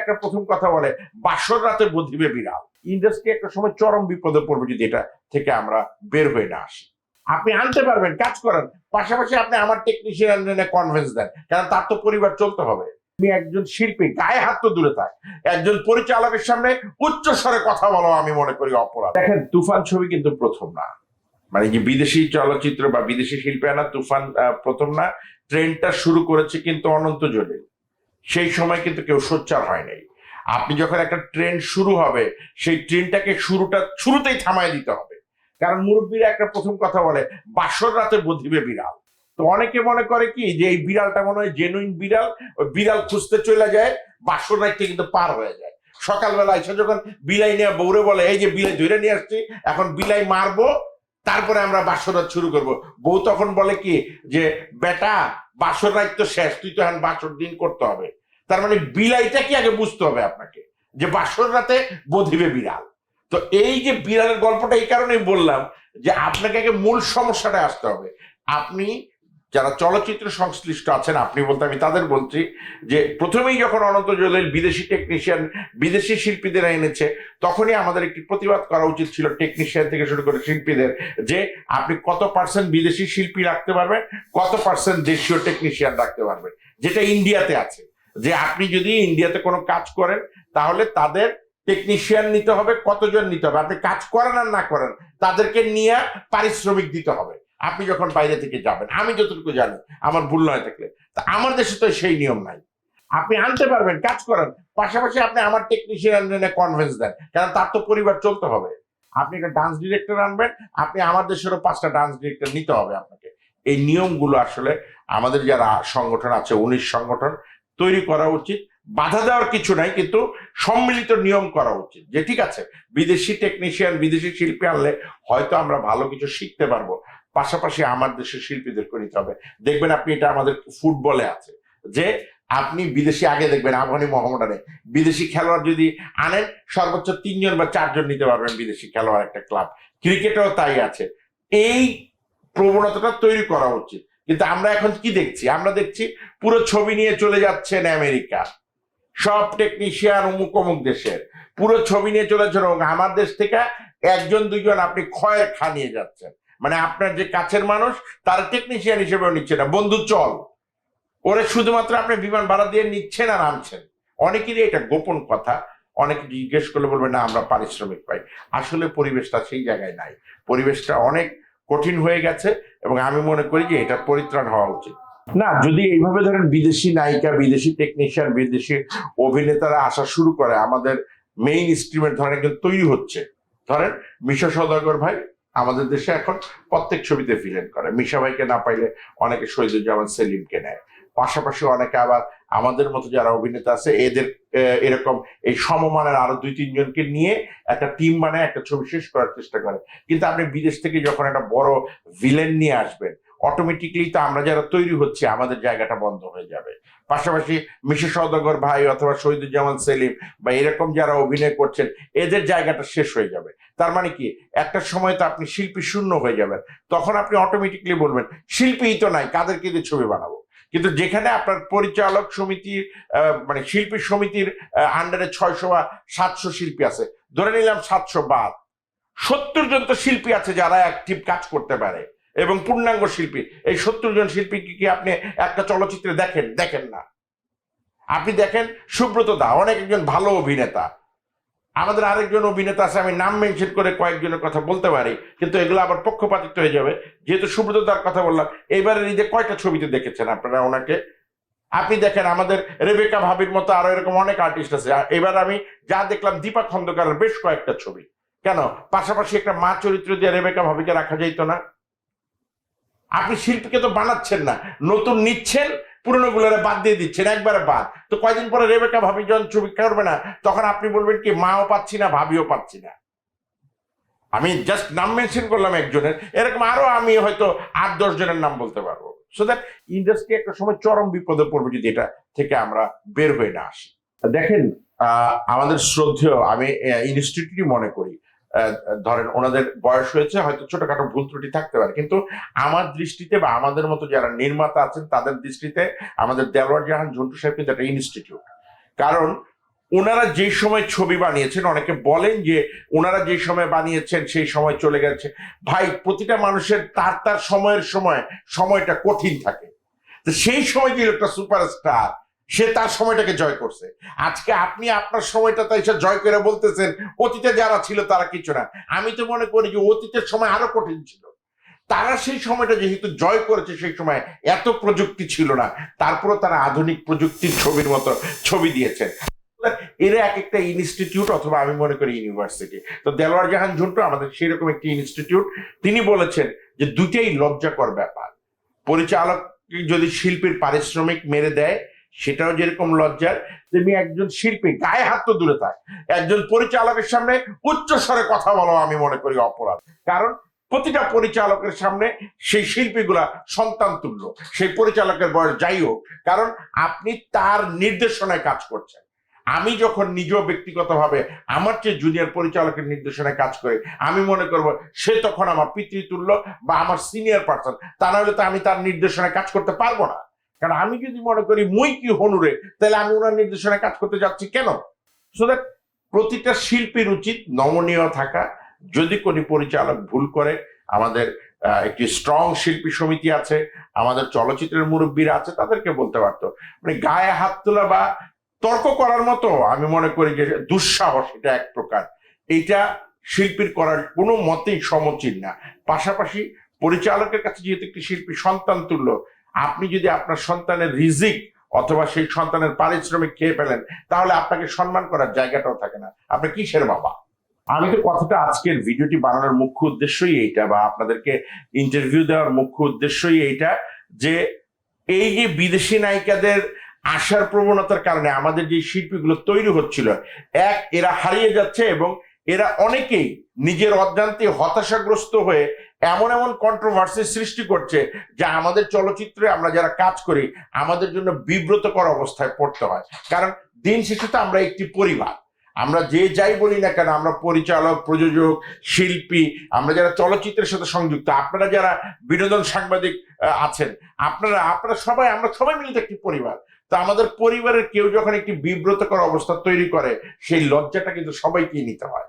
একটা প্রথম কথা বলে, বাসর রাতে বধিবে বিড়াল। ইন্ডাস্ট্রি একটা সময় চরম বিপদে পড়বে যদি এটা থেকে আমরা বের হয়ে না আসি। আপনি আনতে পারবেন, কাজ করেন। পাশাপাশি আপনি আমার টেকনিশিয়ান কনভেন্স দেন, কারণ তার তো পরিবার চলতে হবে। তুমি একজন শিল্পী, গায়ে হাত তো দূরে থাক। একজন পরিচালকের সামনে উচ্চ স্বরে কথা বলো আমি মনে করি অপরাধ। দেখেন, তুফান ছবি কিন্তু প্রথম না। মানে যে বিদেশি চলচ্চিত্র বা বিদেশি শিল্পী আনা তুফান প্রথম না। ট্রেনটা শুরু করেছে কিন্তু অনন্ত জলিল। সেই সময় কিন্তু কেউ সোচ্চার হয় নাই। আপনি যখন একটা ট্রেন শুরু হবে, সেই ট্রেনটাকে শুরুটা, শুরুতেই থামায় দিতে হবে। কারণ মুরব্বীরা একটা প্রথম কথা বলে, বাসর রাতে বধিবে বিড়াল। তো অনেকে মনে করে কি, যে এই বিড়ালটা মনে হয় জেনুইন বিড়াল, ওই বিড়াল খুঁজতে চলে যায়, বাসর রাতটা কিন্তু পার হয়ে যায়। সকালবেলা এসে যখন বিলাই নিয়ে বৌরে বলে, এই যে বিলাই ধরে নিয়ে আসছি, এখন বিলাই মারবো তারপরে আমরা বাসরাত শুরু করব। বউ তখন বলে কি যে, বেটা, বাসর রাত তো শেষ, তুই তো এখন বাসর দিন করতে হবে। তার মানে বিলাইটা কি আগে বুঝতে হবে আপনাকে? যে বাসর রাতে বধিবে বিড়াল। তো এই যে বিড়ালের গল্পটা এই কারণেই বললাম যে, আপনাকে আগে মূল সমস্যাটা আসতে হবে। আপনি যারা চলচ্চিত্র সংশ্লিষ্ট আছেন, আপনি বলতে, আমি তাদের বলছি যে প্রথমেই যখন অনন্ত জলিল বিদেশি টেকনিশিয়ান বিদেশি শিল্পীদের এনেছে, তখনই আমাদের একটি প্রতিবাদ করা উচিত ছিল টেকনিশিয়ান থেকে শুরু করে শিল্পীদের যে আপনি কত পার্সেন্ট বিদেশি শিল্পী রাখতে পারবেন, কত পার্সেন্ট দেশীয় টেকনিশিয়ান রাখতে পারবেন। যেটা ইন্ডিয়াতে আছে। যে আপনি যদি ইন্ডিয়াতে কোনো কাজ করেন, তাহলে তাদের টেকনিশিয়ান নিতে হবে, কতজন নিতে হবে। আপনি কাজ করেন আর না করেন, তাদেরকে নিয়ে পারিশ্রমিক দিতে হবে। আপনি যখন বাইরে থেকে যাবেন, আমি যতটুকু জানি, আমার ভুল নয় থাকলে, তা আমার দেশে তো সেই নিয়ম নাই। আপনি আনতে পারবেন, কাজ করেন, পাশাপাশি আপনি আমার টেকনিশিয়ান এনে কনভেন্স দেন, কারণ তার তো পরিবার চলতে হবে। আপনি একটা ডান্স ডিরেক্টর আনবেন, আপনি আমার দেশেরও পাঁচটা ডান্স ডিরেক্টর নিতে হবে আপনাকে। এই নিয়মগুলো আসলে আমাদের যারা সংগঠন আছে, উনিশ সংগঠন, তৈরি করা উচিত। বাধা দেওয়ার কিছু নাই, কিন্তু সম্মিলিত নিয়ম করা উচিত। যে ঠিক আছে, বিদেশি টেকনিশিয়ান বিদেশি শিল্পী আনলে হয়তো আমরা ভালো কিছু শিখতে পারব। পাশাপাশি আমার দেশের শিল্পীদেরকে নিতে হবে। দেখবেন আপনি এটা আমাদের ফুটবলে আছে। যে আপনি বিদেশি, আগে দেখবেন আফগানি মোহাম্মদানে বিদেশি খেলোয়াড় যদি আনেন, সর্বোচ্চ তিনজন বা চারজন নিতে পারবেন বিদেশি খেলোয়াড় একটা ক্লাব। ক্রিকেটেও তাই আছে। এই প্রবণতাটা তৈরি করা উচিত। কিন্তু আমরা এখন কি দেখছি? আমরা দেখছি পুরো ছবি নিয়ে চলে যাচ্ছেন আমেরিকা। সব টেকনিশিয়ান অমুক অমুক দেশের। পুরো ছবি নিয়ে চলে যাচ্ছেন এবং আমার দেশ থেকে একজন দুজন আপনি ক্ষয়ের খা নিয়ে যাচ্ছেন। মানে আপনার যে কাছের মানুষ, তার টেকনিশিয়ান হিসেবেও নিচ্ছে না। বন্ধু, চল। ওরে শুধুমাত্র আপনি বিমান ভাড়া দিয়ে নিচ্ছেন আর আনছেন। অনেকেরই এটা গোপন কথা। অনেকে জিজ্ঞেস করলে বলবে, না, আমরা পারিশ্রমিক পাই। আসলে পরিবেশটা সেই জায়গায় নাই। পরিবেশটা অনেক কঠিন হয়ে গেছে এবং আমি মনে করি যে এটা পরিত্রাণ হওয়া উচিত। না, যদি এইভাবে ধরেন বিদেশি নায়িকা, বিদেশি টেকনিশিয়ান বিদেশি অভিনেতারা আসা শুরু করে, আমাদের মেইন স্ট্রিমের ধরেন কিন্তু তৈরি হচ্ছে। ধরেন মিশা সদাগর ভাই আমাদের দেশে এখন প্রত্যেক ছবিতে ভিলেন করে। মিশা ভাইকে না পাইলে অনেকে শহীদুজ্জামান সেলিমকে নেয়। পাশাপাশি অনেকে আবার আমাদের মতো যারা অভিনেতা আছে, এদের এরকম এই সমমানের আরও দুই, তিনজনকে নিয়ে একটা টিম বানায়, একটা ছবি শেষ করার চেষ্টা করে। কিন্তু আপনি বিদেশ থেকে যখন একটা বড় ভিলেন নিয়ে আসবেন অটোমেটিকলি তো আমরা যারা তৈরি হচ্ছে, আমাদের জায়গাটা বন্ধ হয়ে যাবে। পাশাপাশি মিশে সৌদাগর ভাই অথবা শহীদুজ্জামান সেলিম বা এরকম যারা অভিনয় করছেন, এদের জায়গাটা শেষ হয়ে যাবে। তার মানে কি? একটা সময় তো আপনি শিল্পী শূন্য হয়ে যাবেন। তখন আপনি অটোমেটিকলি বলবেন, শিল্পীই তো নাই, কাদেরকে দিয়ে ছবি বানাবো? কিন্তু যেখানে আপনার পরিচালক সমিতির মানে শিল্পী সমিতির আন্ডারে ছয়শো বা সাতশো শিল্পী আছে। ধরে নিলাম সাতশো বাদ। সত্তর জন তো শিল্পী আছে যারা অ্যাক্টিভ কাজ করতে পারে। এবং পূর্ণাঙ্গ শিল্পী। এই সত্তর জন শিল্পী কি আপনি একটা চলচ্চিত্রে দেখেন? দেখেন না। আপনি দেখেন সুব্রত দা, অনেক একজন ভালো অভিনেতা। আমাদের আরেকজন অভিনেতা আছে, আমি নাম মেনশন করে কয়েকজনের কথা বলতে পারি, কিন্তু এগুলো আবার পক্ষপাতিত্ব হয়ে যাবে। যেহেতু সুব্রত দার কথা বললাম এবারের ঈদে কয়টা ছবিতে দেখেছেন আপনারা ওনাকে? আপনি দেখেন আমাদের রেবেকা ভাবির মতো আরও এরকম অনেক আর্টিস্ট আছে। এবার আমি যা দেখলাম, দীপা খন্দকারের বেশ কয়েকটা ছবি। কেন? পাশাপাশি একটা মা চরিত্র দিয়ে রেবেকা ভাবিকে রাখা যাইতো না? আপনি শিল্পীকে তো বানাচ্ছেন না। নতুন নিচ্ছেন পুরনো গুলোরে বাদ দিয়ে দিচ্ছেন, একবারে বাদ। তো কয়দিন পরে রেবেকা ভাবি যখন ছবি করবে না, তখন আপনি বলবেন কি, মাও পাচ্ছি না, ভাবিও পাচ্ছি না। আমি জাস্ট নাম মেনশন করলাম একজনের, এরকম আরও আমি হয়তো আট, দশ জনের নাম বলতে পারব। সো দ্যাট ইন্ডাস্ট্রি একটা সময় চরম বিপদে পড়বে যদি এটা থেকে আমরা বের হয়ে না আসি। দেখেন আমাদের শ্রদ্ধেয়, আমি ইনস্টিটিউটই মনে করি ধরেন ওনাদের বয়স হয়েছে, হয়তো ছোটখাটো ভুল ত্রুটি থাকতে পারে। কিন্তু আমার দৃষ্টিতে বা আমাদের মতো যারা নির্মাতা আছেন, তাদের দৃষ্টিতে আমাদের দেওয়ার জাহান, ঝন্টু সাহেব কিন্তু একটা ইনস্টিটিউট কারণ ওনারা যে সময় ছবি বানিয়েছেন, অনেকে বলেন যে ওনারা যে সময় বানিয়েছেন, সেই সময় চলে গেছে। ভাই, প্রতিটা মানুষের তার তার সময়ের সময়, সময়টা কঠিন থাকে। তো সেই সময় যে একটা সুপারস্টার সে তার সময়টাকে জয় করছে। আজকে আপনি আপনার সময়টা তাই জয় করে বলতেছেন, অতীতে যারা ছিল তারা কিছু না। আমি তো মনে করি যে অতীতের সময় আরও কঠিন ছিল। তারা সেই সময়টা যেহেতু জয় করেছে, সেই সময় এত প্রযুক্তি ছিল না। তারপরে তারা আধুনিক প্রযুক্তির ছবির মতো ছবি দিয়েছেন। এরা এক একটা ইনস্টিটিউট অথবা আমি মনে করি ইউনিভার্সিটি। তো দেলোয়ার জাহান ঝুন্টু আমাদের সেরকম একটি ইনস্টিটিউট। তিনি বলেছেন যে দুটাই লজ্জাকর ব্যাপার। পরিচালক যদি শিল্পীর পারিশ্রমিক মেরে দেয় সেটাও যেরকম লজ্জার তেমনি একজন শিল্পী গায়ে হাত তো দূরে থাক একজন পরিচালকের সামনে উচ্চ স্বরে কথা বলা আমি মনে করি অপরাধ। কারণ প্রতিটা পরিচালকের সামনে সেই শিল্পীগুলা সন্তান তুল্য, সেই পরিচালকের বয়স যাই হোক। কারণ আপনি তার নির্দেশনায় কাজ করছেন। আমি যখন নিজেও ব্যক্তিগতভাবে আমার চেয়ে জুনিয়র পরিচালকের নির্দেশনায় কাজ করি, আমি মনে করব সে তখন আমার পিতৃতুল্য বা আমার সিনিয়র পার্সন তা নাহলে তো আমি তার নির্দেশনায় কাজ করতে পারব না। কারণ আমি যদি মনে করি মুই কি হনুরে তাহলে আমি ওনার নির্দেশনায় কাজ করতে যাচ্ছি কেন? সো দ্যাট প্রতিটা শিল্পীর উচিত নমনীয় থাকা। যদি কোনো পরিচালক ভুল করে, আমাদের একটি স্ট্রং শিল্পী সমিতি আছে, আমাদের চলচ্চিত্রের মুরব্বীরা আছে, তাদেরকে বলতে পারতো। মানে গায়ে হাত তোলা বা তর্ক করার মতো আমি মনে করি যে দুঃসাহস এটা এক প্রকার। এইটা শিল্পীর করার কোনো মতেই সমচীন না। পাশাপাশি পরিচালকের কাছে যেহেতু একটি শিল্পী সন্তান তুল্য আপনি যদি আপনার সন্তানের রিজিক অথবা সেই সন্তানের পারিশ্রমিক খেয়ে ফেলেন, তাহলে আপনাকে সম্মান করার জায়গাটাও থাকে না। আপনি কিসের বাবা? আমি তো কথাটা আজকের ভিডিওটি বানানোর মুখ্য উদ্দেশ্যই এইটা বা আপনাদেরকে ইন্টারভিউ দেওয়ার মুখ্য উদ্দেশ্যই এইটা যে এই যে বিদেশি নায়িকাদের আসার প্রবণতার কারণে আমাদের যে শিল্পীগুলো তৈরি হচ্ছিল, এক, এরা হারিয়ে যাচ্ছে এবং এরা অনেকেই নিজের অজ্ঞান্তে হতাশাগ্রস্ত হয়ে এমন এমন কন্ট্রোভার্সি সৃষ্টি করছে যা আমাদের চলচ্চিত্রে আমরা যারা কাজ করি, আমাদের জন্য বিব্রতকর অবস্থায় পড়তে হয়। কারণ দিন শেষে তো আমরা একটি পরিবার। আমরা যে যাই বলি না কেন, আমরা পরিচালক, প্রযোজক, শিল্পী, আমরা যারা চলচ্চিত্রের সাথে সংযুক্ত, আপনারা যারা বিনোদন সাংবাদিক আছেন, আপনারা আপনারা সবাই, আমরা সবাই মিলে একটি পরিবার। তো আমাদের পরিবারের কেউ যখন একটি বিব্রতকর অবস্থা তৈরি করে, সেই লজ্জাটা কিন্তু সবাইকেই নিতে হয়।